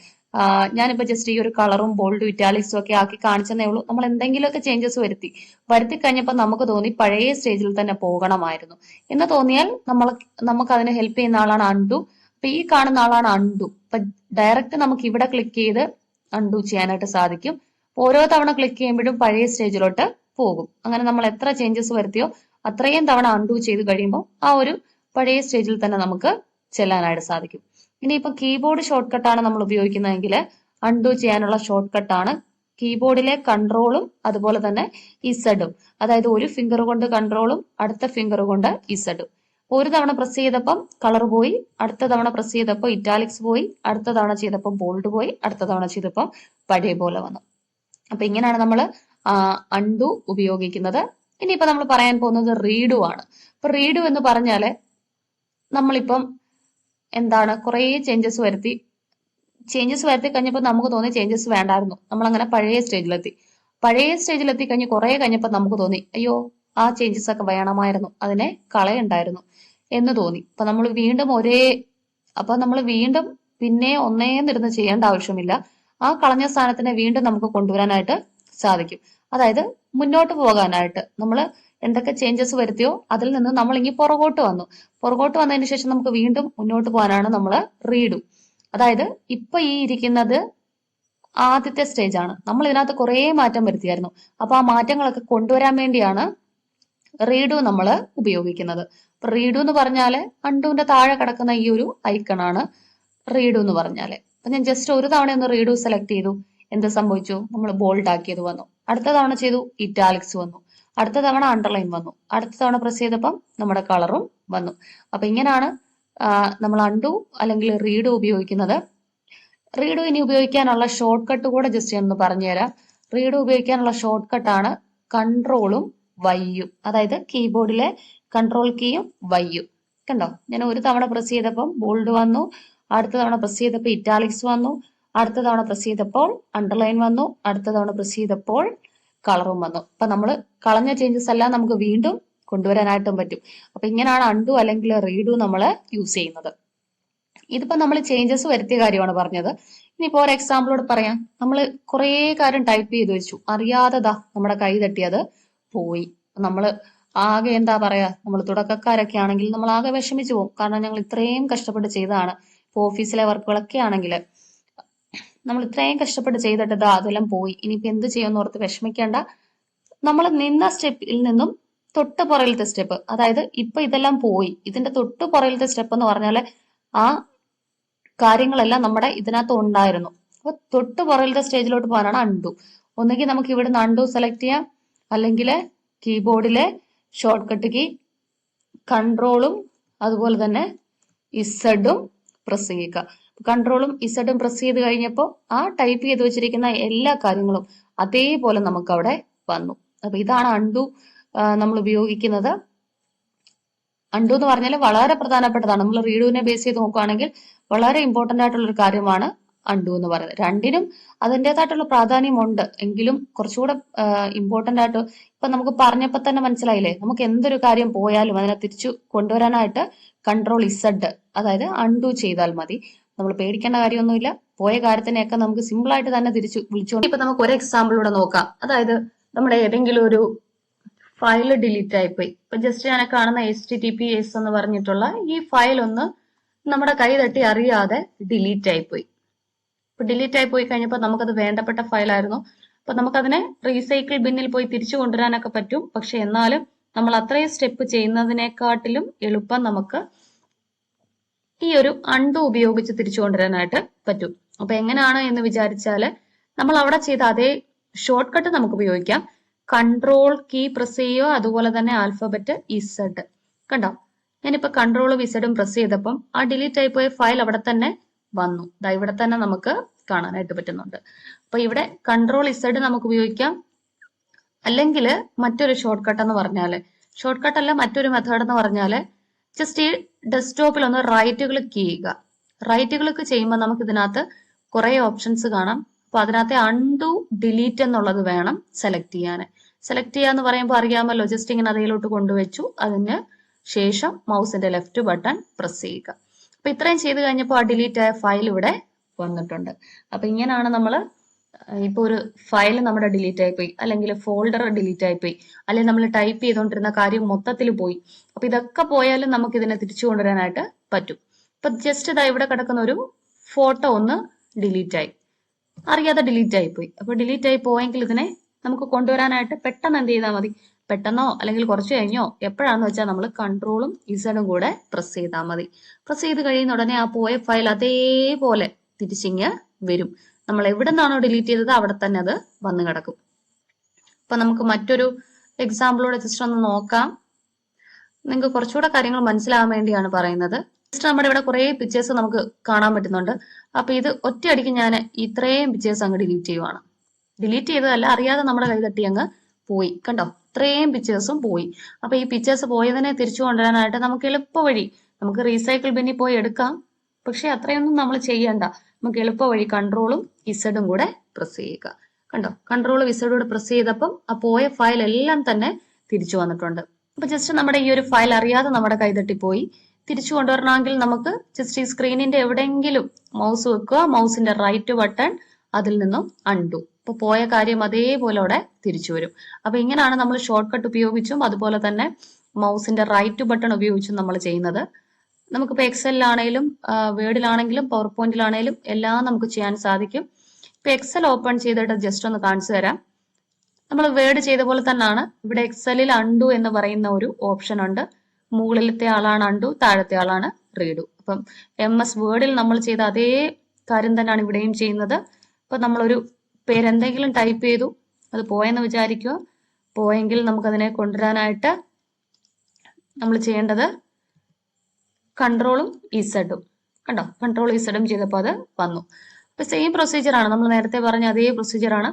ഞാനിപ്പോ ജസ്റ്റ് ഈ ഒരു കളറും ബോൾഡും ഇറ്റാലിക്സും ഒക്കെ ആക്കി കാണിച്ചതേ ഉള്ളൂ. നമ്മൾ എന്തെങ്കിലുമൊക്കെ ചേഞ്ചസ് വരുത്തി. വരുത്തി കഴിഞ്ഞപ്പോൾ നമുക്ക് തോന്നി പഴയ സ്റ്റേജിൽ തന്നെ പോകണമായിരുന്നു. എന്ന് തോന്നിയാൽ നമ്മൾ നമുക്ക് അതിന് ഹെൽപ്പ് ചെയ്യുന്ന ആളാണ് അണ്ടു അപ്പൊ ഈ കാണുന്ന ആളാണ് അണ്ടു അപ്പൊ ഡയറക്റ്റ് നമുക്ക് ഇവിടെ ക്ലിക്ക് ചെയ്ത് അണ്ടു ചെയ്യാനായിട്ട് സാധിക്കും. ഓരോ തവണ ക്ലിക്ക് ചെയ്യുമ്പോഴും പഴയ സ്റ്റേജിലോട്ട് പോകും. അങ്ങനെ നമ്മൾ എത്ര ചേഞ്ചസ് വരുത്തിയോ അത്രയും തവണ അൺഡു ചെയ്ത് കഴിയുമ്പോൾ ആ ഒരു പഴയ സ്റ്റേജിൽ തന്നെ നമുക്ക് ചെല്ലാനായിട്ട് സാധിക്കും. ഇനി ഇനിയിപ്പോൾ കീബോർഡ് ഷോർട്ട് കട്ടാണ് നമ്മൾ ഉപയോഗിക്കുന്നതെങ്കിൽ അൺഡു ചെയ്യാനുള്ള ഷോർട്ട് കട്ടാണ് കീബോർഡിലെ കൺട്രോളും അതുപോലെ തന്നെ ഇസഡും അതായത് ഒരു ഫിംഗർ കൊണ്ട് കൺട്രോളും അടുത്ത ഫിംഗർ കൊണ്ട് ഇസഡും ഒരു തവണ പ്രസ് ചെയ്തപ്പം കളർ പോയി അടുത്ത തവണ പ്രസ് ചെയ്തപ്പോൾ ഇറ്റാലിക്സ് പോയി അടുത്ത തവണ ചെയ്തപ്പോൾ ബോൾഡ് പോയി അടുത്ത തവണ ചെയ്തപ്പോൾ പഴയ പോലെ വന്നു. അപ്പൊ ഇങ്ങനെയാണ് നമ്മൾ അൺഡു ഉപയോഗിക്കുന്നത്. ഇനിയിപ്പോ നമ്മൾ പറയാൻ പോകുന്നത് റീഡു ആണ്. അപ്പൊ റീഡു എന്ന് പറഞ്ഞാൽ നമ്മളിപ്പം എന്താണ് കുറേ ചേഞ്ചസ് വരുത്തി. ചേഞ്ചസ് വരുത്തി കഴിഞ്ഞപ്പോൾ നമുക്ക് തോന്നി ചേഞ്ചസ് വേണ്ടായിരുന്നു. നമ്മൾ അങ്ങനെ പഴയ സ്റ്റേജിലെത്തി പഴയ സ്റ്റേജിലെത്തി കഴിഞ്ഞ് കുറേ കഴിഞ്ഞപ്പോൾ നമുക്ക് തോന്നി അയ്യോ ആ ചേഞ്ചസ് ഒക്കെ വേണമായിരുന്നു. അതിനെ കളയുണ്ടായിരുന്നു എന്ന് തോന്നി. അപ്പൊ നമ്മൾ വീണ്ടും ഒരേ അപ്പൊ നമ്മൾ വീണ്ടും പിന്നെ ഒന്നേന്നിരുന്ന് ചെയ്യേണ്ട ആവശ്യമില്ല. ആ കളഞ്ഞ സ്ഥാനത്തിനെ വീണ്ടും നമുക്ക് കൊണ്ടുവരാനായിട്ട് സാധിക്കും. അതായത് മുന്നോട്ട് പോകാനായിട്ട് നമ്മൾ എന്തൊക്കെ ചേഞ്ചസ് വരുത്തിയോ അതിൽ നിന്ന് നമ്മൾ ഇനി പുറകോട്ട് വന്നു. പുറകോട്ട് വന്നതിന് ശേഷം നമുക്ക് വീണ്ടും മുന്നോട്ട് പോകാനാണ് നമ്മൾ റീഡു അതായത് ഇപ്പൊ ഈ ഇരിക്കുന്നത് ആദ്യത്തെ സ്റ്റേജ് ആണ്. നമ്മൾ ഇതിനകത്ത് കുറേ മാറ്റം വരുത്തിയായിരുന്നു. അപ്പൊ ആ മാറ്റങ്ങളൊക്കെ കൊണ്ടുവരാൻ വേണ്ടിയാണ് റീഡു നമ്മൾ ഉപയോഗിക്കുന്നത്. റീഡു എന്ന് പറഞ്ഞാൽ അണ്ടുവിന്റെ താഴെ കിടക്കുന്ന ഈ ഒരു ഐക്കണാണ് റീഡു എന്ന് പറഞ്ഞാൽ. അപ്പൊ ഞാൻ ജസ്റ്റ് ഒരു തവണ ഒന്ന് റീഡു സെലക്ട് ചെയ്തു. എന്ത് സംഭവിച്ചു? നമ്മൾ ബോൾഡ് ആക്കിയത് വന്നു. അടുത്ത തവണ ചെയ്തു ഇറ്റാലിക്സ് വന്നു. അടുത്ത തവണ അണ്ടർലൈൻ വന്നു. അടുത്ത തവണ പ്രസ് ചെയ്തപ്പം നമ്മുടെ കളറും വന്നു. അപ്പൊ ഇങ്ങനെയാണ് നമ്മൾ അണ്ടു അല്ലെങ്കിൽ റീഡു ഉപയോഗിക്കുന്നത്. റീഡു ഇനി ഉപയോഗിക്കാനുള്ള ഷോർട്ട് കട്ട് കൂടെ ജസ്റ്റ് ഒന്ന് പറഞ്ഞുതരാം. റീഡു ഉപയോഗിക്കാനുള്ള ഷോർട്ട് കട്ടാണ് കൺട്രോളും വൈയും അതായത് കീബോർഡിലെ കൺട്രോൾ കീയും വൈയും കണ്ടോ? ഞാൻ ഒരു തവണ പ്രസ് ചെയ്തപ്പം ബോൾഡ് വന്നു. അടുത്ത തവണ പ്രസ് ചെയ്തപ്പോൾ ഇറ്റാലിക്സ് വന്നു. അടുത്ത തവണ പ്രസ് ചെയ്തപ്പോൾ അണ്ടർലൈൻ വന്നു. അടുത്ത തവണ പ്രസ് ചെയ്തപ്പോൾ കളറും വന്നു. അപ്പൊ നമ്മൾ കളഞ്ഞ ചേഞ്ചസ് എല്ലാം നമുക്ക് വീണ്ടും കൊണ്ടുവരാനായിട്ടും പറ്റും. അപ്പൊ ഇങ്ങനെയാണ് അണ്ടു അല്ലെങ്കിൽ റീഡു നമ്മൾ യൂസ് ചെയ്യുന്നത്. ഇതിപ്പോ നമ്മൾ ചേഞ്ചസ് വരുത്തിയ കാര്യമാണ് പറഞ്ഞത്. ഇനിയിപ്പോ ഒരു എക്സാമ്പിളോട് പറയാം. നമ്മൾ കുറേ കാര്യം ടൈപ്പ് ചെയ്ത് വെച്ചു. അറിയാതെ ദാ നമ്മുടെ കൈ തട്ടിയത് പോയി. നമ്മൾ ആകെ എന്താ പറയാ? നമ്മൾ തുടക്കക്കാരൊക്കെ ആണെങ്കിൽ നമ്മൾ ആകെ വിഷമിച്ചു പോകും. കാരണം ഞങ്ങൾ ഇത്രയും കഷ്ടപ്പെട്ട് ചെയ്തതാണ്. ഇപ്പൊ ഓഫീസിലെ വർക്കുകളൊക്കെ ആണെങ്കിൽ നമ്മൾ ഇത്രയും കഷ്ടപ്പെട്ട് ചെയ്തിട്ട് അതെല്ലാം പോയി. ഇനിയിപ്പോ എന്ത് ചെയ്യുമെന്ന് ഓർത്ത് വിഷമിക്കേണ്ട. നമ്മൾ നിന്ന സ്റ്റെപ്പിൽ നിന്നും തൊട്ട് പുറകിലത്തെ സ്റ്റെപ്പ് അതായത് ഇപ്പൊ ഇതെല്ലാം പോയി. ഇതിന്റെ തൊട്ട് പുറകിലത്തെ സ്റ്റെപ്പ് എന്ന് പറഞ്ഞാൽ ആ കാര്യങ്ങളെല്ലാം നമ്മുടെ ഇതിനകത്ത് ഉണ്ടായിരുന്നു. അപ്പൊ തൊട്ട് പുറകിലത്തെ സ്റ്റേജിലോട്ട് പോകാനാണ് അണ്ടു. ഒന്നുകിൽ നമുക്ക് ഇവിടുന്ന് അണ്ടു സെലക്ട് ചെയ്യാം. അല്ലെങ്കിൽ കീബോർഡിലെ ഷോർട്ട് കട്ട് കീ കൺട്രോളും അതുപോലെ തന്നെ ഇസഡും പ്രസ് ചെയ്യുക. കൺട്രോളും ഇസഡും പ്രസ് ചെയ്ത് കഴിഞ്ഞപ്പോൾ ആ ടൈപ്പ് ചെയ്ത് വെച്ചിരിക്കുന്ന എല്ലാ കാര്യങ്ങളും അതേപോലെ നമുക്ക് അവിടെ വന്നു. അപ്പൊ ഇതാണ് അണ്ടു നമ്മൾ ഉപയോഗിക്കുന്നത്. അണ്ടു എന്ന് പറഞ്ഞാൽ വളരെ പ്രധാനപ്പെട്ടതാണ്. നമ്മൾ റീഡുവിനെ ബേസ് ചെയ്ത് നോക്കുകയാണെങ്കിൽ വളരെ ഇമ്പോർട്ടന്റ് ആയിട്ടുള്ള ഒരു കാര്യമാണ് അണ്ടു എന്ന് പറയുന്നത്. രണ്ടിനും അതിന്റെതായിട്ടുള്ള പ്രാധാന്യമുണ്ട്. എങ്കിലും കുറച്ചുകൂടെ ഇമ്പോർട്ടന്റ് ആയിട്ട് ഇപ്പൊ നമുക്ക് പറഞ്ഞപ്പോൾ തന്നെ മനസ്സിലായില്ലേ? നമുക്ക് എന്തൊരു കാര്യം പോയാലും അതിനെ തിരിച്ചു കൊണ്ടുവരാനായിട്ട് കൺട്രോൾ ഇസഡ് അതായത് അൺഡു ചെയ്താൽ മതി. നമ്മൾ പേടിക്കേണ്ട കാര്യമൊന്നുമില്ല. പോയ കാര്യത്തിനെയൊക്കെ നമുക്ക് സിമ്പിൾ ആയിട്ട് തന്നെ തിരിച്ചു വിളിച്ചുകൊണ്ട് ഇപ്പൊ നമുക്ക് ഒരു എക്സാമ്പിളൂടെ നോക്കാം. അതായത് നമ്മുടെ ഏതെങ്കിലും ഒരു ഫയൽ ഡിലീറ്റ് ആയിപ്പോയി. ഇപ്പൊ ജസ്റ്റ് ഞാൻ കാണുന്ന H T T P S എന്ന് പറഞ്ഞിട്ടുള്ള ഈ ഫയൽ ഒന്ന് നമ്മുടെ കൈ തട്ടി അറിയാതെ ഡിലീറ്റ് ആയിപ്പോയി. ഇപ്പൊ ഡിലീറ്റ് ആയി പോയി കഴിഞ്ഞപ്പോൾ നമുക്കത് വേണ്ടപ്പെട്ട ഫയലായിരുന്നു അപ്പൊ നമുക്കതിനെ റീസൈക്കിൾ ബിന്നിൽ പോയി തിരിച്ചു കൊണ്ടുവരാനൊക്കെ പറ്റും. പക്ഷെ എന്നാലും നമ്മൾ അത്രയും സ്റ്റെപ്പ് ചെയ്യുന്നതിനെക്കാട്ടിലും എളുപ്പം നമുക്ക് ഈ ഒരു അണ്ടു ഉപയോഗിച്ച് തിരിച്ചു കൊണ്ടുവരാനായിട്ട് പറ്റും. അപ്പൊ എങ്ങനെയാണ് എന്ന് വിചാരിച്ചാൽ നമ്മൾ അവിടെ ചെയ്ത അതേ ഷോർട്ട് കട്ട് നമുക്ക് ഉപയോഗിക്കാം. കൺട്രോൾ കീ പ്രസ് ചെയ്യുക അതുപോലെ തന്നെ ആൽഫബറ്റ് ഇസഡ് കണ്ടോ? ഞാനിപ്പോ കൺട്രോൾ ഇസഡും പ്രസ് ചെയ്തപ്പം ആ ഡിലീറ്റ് ആയി പോയ ഫയൽ അവിടെ തന്നെ വന്നു. ദാ ഇവിടെ തന്നെ നമുക്ക് കാണാനായിട്ട് പറ്റുന്നുണ്ട്. അപ്പൊ ഇവിടെ കൺട്രോൾ ഇസഡ് നമുക്ക് ഉപയോഗിക്കാം. അല്ലെങ്കിൽ മറ്റൊരു ഷോർട്ട് കട്ട് എന്ന് പറഞ്ഞാൽ ഷോർട്ട് കട്ട് അല്ല മറ്റൊരു മെത്തേഡ് എന്ന് പറഞ്ഞാൽ ജസ്റ്റ് ഈ ഡെസ്ക്ടോപ്പിൽ ഒന്ന് റൈറ്റ് ക്ലിക്ക് ചെയ്യുക. റൈറ്റ് ക്ലിക്ക് ചെയ്യുമ്പോൾ നമുക്ക് ഇതിനകത്ത് കുറെ ഓപ്ഷൻസ് കാണാം. അപ്പൊ അതിനകത്ത് അൺഡു ഡിലീറ്റ് എന്നുള്ളത് വേണം സെലക്ട് ചെയ്യാൻ സെലക്ട് ചെയ്യുക ചെയ്യാന്ന് പറയുമ്പോൾ അറിയാമല്ലോ ജസ്റ്റ് ഇങ്ങനെ അതിലോട്ട് കൊണ്ടുവച്ചു. അതിന് ശേഷം മൗസിന്റെ ലെഫ്റ്റ് ബട്ടൺ പ്രസ് ചെയ്യുക. അപ്പൊ ഇത്രയും ചെയ്ത് കഴിഞ്ഞപ്പോൾ ആ ഡിലീറ്റ് ആയ ഫയൽ ഇവിടെ വന്നിട്ടുണ്ട്. അപ്പൊ ഇങ്ങനെയാണ് നമ്മൾ ഇപ്പൊ ഒരു ഫയൽ നമ്മുടെ ഡിലീറ്റ് ആയിപ്പോയി അല്ലെങ്കിൽ ഫോൾഡർ ഡിലീറ്റ് ആയിപ്പോയി അല്ലെങ്കിൽ നമ്മൾ ടൈപ്പ് ചെയ്തുകൊണ്ടിരുന്ന കാര്യം മൊത്തത്തിൽ പോയി. അപ്പൊ ഇതൊക്കെ പോയാലും നമുക്ക് ഇതിനെ തിരിച്ചു കൊണ്ടുവരാനായിട്ട് പറ്റും. ഇപ്പൊ ജസ്റ്റ് ഇതാ ഇവിടെ കിടക്കുന്ന ഒരു ഫോട്ടോ ഒന്ന് ഡിലീറ്റ് ആയി. അറിയാതെ ഡിലീറ്റ് ആയിപ്പോയി പോയി. അപ്പൊ ഡിലീറ്റ് ആയി പോയെങ്കിൽ ഇതിനെ നമുക്ക് കൊണ്ടുവരാനായിട്ട് പെട്ടെന്ന് എന്ത് ചെയ്താൽ മതി? പെട്ടെന്നോ അല്ലെങ്കിൽ കുറച്ച് കഴിഞ്ഞോ എപ്പോഴാന്ന് വെച്ചാൽ നമ്മൾ കൺട്രോളും ഇസഡും കൂടെ പ്രസ് ചെയ്താൽ മതി. പ്രസ് ചെയ്ത് കഴിയുന്ന ഉടനെ ആ പോയ ഫയൽ അതേപോലെ തിരിച്ചിങ്ങ് വരും. നമ്മൾ എവിടെ നിന്നാണോ ഡിലീറ്റ് ചെയ്തത് അവിടെ തന്നെ അത് വന്നു കിടക്കും. അപ്പൊ നമുക്ക് മറ്റൊരു എക്സാമ്പിളോടെ ജസ്റ്റ് ഒന്ന് നോക്കാം. നിങ്ങൾക്ക് കുറച്ചുകൂടെ കാര്യങ്ങൾ മനസ്സിലാവാൻ വേണ്ടിയാണ് പറയുന്നത്. ജസ്റ്റ് നമ്മുടെ ഇവിടെ കുറേ പിക്ചേഴ്സ് നമുക്ക് കാണാൻ പറ്റുന്നുണ്ട്. അപ്പൊ ഇത് ഒറ്റയടിക്ക് ഞാൻ ഇത്രയും പിക്ചേഴ്സ് അങ്ങ് ഡിലീറ്റ് ചെയ്യുവാണ്. ഡിലീറ്റ് ചെയ്തതല്ല അറിയാതെ നമ്മുടെ കൈ തട്ടി അങ്ങ് പോയി. കണ്ടോ? ഇത്രയും പിക്ചേഴ്സും പോയി. അപ്പൊ ഈ പിക്ചേഴ്സ് പോയതിനെ തിരിച്ചു കൊണ്ടുവരാനായിട്ട് നമുക്ക് എളുപ്പ വഴി നമുക്ക് റീസൈക്കിൾ ബിന്നിൽ പോയി എടുക്കാം. പക്ഷെ അത്രയൊന്നും നമ്മൾ ചെയ്യണ്ട. നമുക്ക് എളുപ്പ വഴി കൺട്രോളും ഇസഡും കൂടെ പ്രസ് ചെയ്യുക. കണ്ടോ? കൺട്രോളും ഇസഡും കൂടെ പ്രസ് ചെയ്തപ്പം ആ പോയ ഫയൽ എല്ലാം തന്നെ തിരിച്ചു വന്നിട്ടുണ്ട്. അപ്പൊ ജസ്റ്റ് നമ്മുടെ ഈ ഒരു ഫയൽ അറിയാതെ നമ്മുടെ കൈതട്ടി പോയി തിരിച്ചു കൊണ്ടുവരണമെങ്കിൽ നമുക്ക് ജസ്റ്റ് ഈ സ്ക്രീനിന്റെ എവിടെയെങ്കിലും മൗസ് വെക്കുക. മൗസിന്റെ റൈറ്റ് ബട്ടൺ അതിൽ നിന്നും അൺഡു അപ്പൊ പോയ കാര്യം അതേപോലെ അവിടെ തിരിച്ചു വരും. അപ്പൊ ഇങ്ങനെയാണ് നമ്മൾ ഷോർട്ട് കട്ട് ഉപയോഗിച്ചും അതുപോലെ തന്നെ മൗസിന്റെ റൈറ്റ് ബട്ടൺ ഉപയോഗിച്ചും നമ്മൾ ചെയ്യുന്നത്. നമുക്കിപ്പോൾ എക്സലിലാണെങ്കിലും വേർഡിലാണെങ്കിലും പവർ പോയിന്റിലാണെങ്കിലും എല്ലാം നമുക്ക് ചെയ്യാൻ സാധിക്കും. ഇപ്പൊ എക്സൽ ഓപ്പൺ ചെയ്തിട്ട് ജസ്റ്റ് ഒന്ന് കാണിച്ചു തരാം. നമ്മൾ വേർഡ് ചെയ്ത പോലെ തന്നെയാണ് ഇവിടെ എക്സലിൽ അണ്ടു എന്ന് പറയുന്ന ഒരു ഓപ്ഷൻ ഉണ്ട്. മുകളിലത്തെ ആളാണ് അണ്ടു താഴത്തെ ആളാണ് റീഡു. അപ്പം എം എസ് വേർഡിൽ നമ്മൾ ചെയ്ത അതേ കാര്യം തന്നെയാണ് ഇവിടെയും ചെയ്യുന്നത്. ഇപ്പൊ നമ്മളൊരു പേരെന്തെങ്കിലും ടൈപ്പ് ചെയ്തു അത് പോയെന്ന് വിചാരിക്കുക. പോയെങ്കിൽ നമുക്കതിനെ കൊണ്ടുവരാനായിട്ട് നമ്മൾ ചെയ്യേണ്ടത് കൺട്രോളും ഇസഡും കണ്ടോ? കൺട്രോൾ ഇസഡും ചെയ്തപ്പോൾ അത് വന്നു. അപ്പൊ സെയിം പ്രൊസീജിയറാണ് നമ്മൾ നേരത്തെ പറഞ്ഞ അതേ പ്രൊസീജിയറാണ്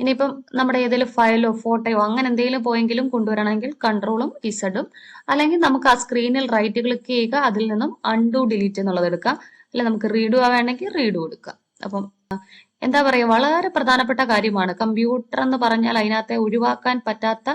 ഇനിയിപ്പം നമ്മുടെ ഏതെങ്കിലും ഫയലോ ഫോട്ടോയോ അങ്ങനെ എന്തെങ്കിലും പോയെങ്കിലും കൊണ്ടുവരണമെങ്കിൽ കൺട്രോളും ഇസഡും അല്ലെങ്കിൽ നമുക്ക് ആ സ്ക്രീനിൽ റൈറ്റ് ക്ലിക്ക് ചെയ്യുക അതിൽ നിന്നും അൺഡു ഡിലീറ്റ് എന്നുള്ളത് എടുക്കാം. അല്ലെ നമുക്ക് റീഡു ആവേണമെങ്കിൽ റീഡു എടുക്കാം. അപ്പം എന്താ പറയുക വളരെ പ്രധാനപ്പെട്ട കാര്യമാണ്. കമ്പ്യൂട്ടർ എന്ന് പറഞ്ഞാൽ അതിനകത്തെ ഒഴിവാക്കാൻ പറ്റാത്ത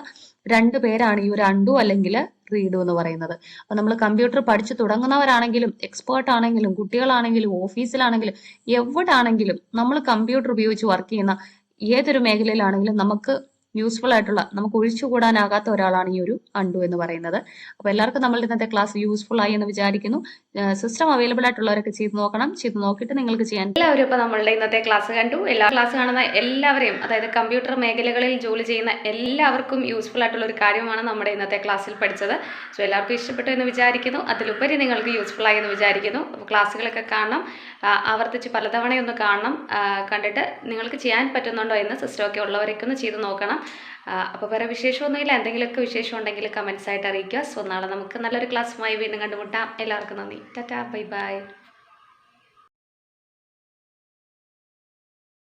രണ്ട് പേരാണ് ഈ ഒരു അണ്ടു അല്ലെങ്കിൽ റീഡു എന്ന് പറയുന്നത്. അപ്പൊ നമ്മൾ കമ്പ്യൂട്ടർ പഠിച്ചു തുടങ്ങുന്നവരാണെങ്കിലും എക്സ്പേർട്ട് ആണെങ്കിലും കുട്ടികളാണെങ്കിലും ഓഫീസിലാണെങ്കിലും എവിടെ ആണെങ്കിലും നമ്മൾ കമ്പ്യൂട്ടർ ഉപയോഗിച്ച് വർക്ക് ചെയ്യുന്ന ഏതൊരു മേഖലയിലാണെങ്കിലും നമുക്ക് യൂസ്ഫുൾ ആയിട്ടുള്ള നമുക്ക് ഒഴിച്ചുകൂടാനാകാത്ത ഒരാളാണ് ഈ ഒരു അണ്ടു എന്ന് പറയുന്നത്. അപ്പൊ എല്ലാവർക്കും നമ്മളുടെ ഇന്നത്തെ ക്ലാസ് യൂസ്ഫുൾ ആയി എന്ന് വിചാരിക്കുന്നു. സിസ്റ്റം അവൈലബിൾ ആയിട്ടുള്ളവരൊക്കെ ചെയ്ത് നോക്കണം. ചെയ്ത് നോക്കിയിട്ട് നിങ്ങൾക്ക് ചെയ്യാൻ എല്ലാവരും ഇപ്പോൾ നമ്മളുടെ ഇന്നത്തെ ക്ലാസ് കണ്ടു. എല്ലാ ക്ലാസ് കാണുന്ന എല്ലാവരെയും അതായത് കമ്പ്യൂട്ടർ മേഖലകളിൽ ജോലി ചെയ്യുന്ന എല്ലാവർക്കും യൂസ്ഫുൾ ആയിട്ടുള്ള ഒരു കാര്യമാണ് നമ്മുടെ ഇന്നത്തെ ക്ലാസ്സിൽ പഠിച്ചത്. സോ എല്ലാവർക്കും ഇഷ്ടപ്പെട്ടു എന്ന് വിചാരിക്കുന്നു. അതിലുപരി നിങ്ങൾക്ക് യൂസ്ഫുൾ ആയി എന്ന് വിചാരിക്കുന്നു. അപ്പോൾ ക്ലാസ്സുകളൊക്കെ കാണണം. ആവർത്തിച്ച് പലതവണയൊന്ന് കാണണം. കണ്ടിട്ട് നിങ്ങൾക്ക് ചെയ്യാൻ പറ്റുന്നുണ്ടോ എന്ന് സിസ്റ്റമൊക്കെ ഉള്ളവരൊക്കെ ഒന്ന് ചെയ്ത് നോക്കണം. അപ്പോൾ വേറെ വിശേഷമൊന്നുമില്ല. എന്തെങ്കിലുമൊക്കെ വിശേഷം ഉണ്ടെങ്കിൽ കമൻസ് ആയിട്ട് അറിയിക്കുക. സോ നാളെ നമുക്ക് നല്ലൊരു ക്ലാസ്സുമായി വീണ്ടും കണ്ടുമുട്ടാം. എല്ലാവർക്കും നന്ദി. ടാറ്റാ. Bye bye.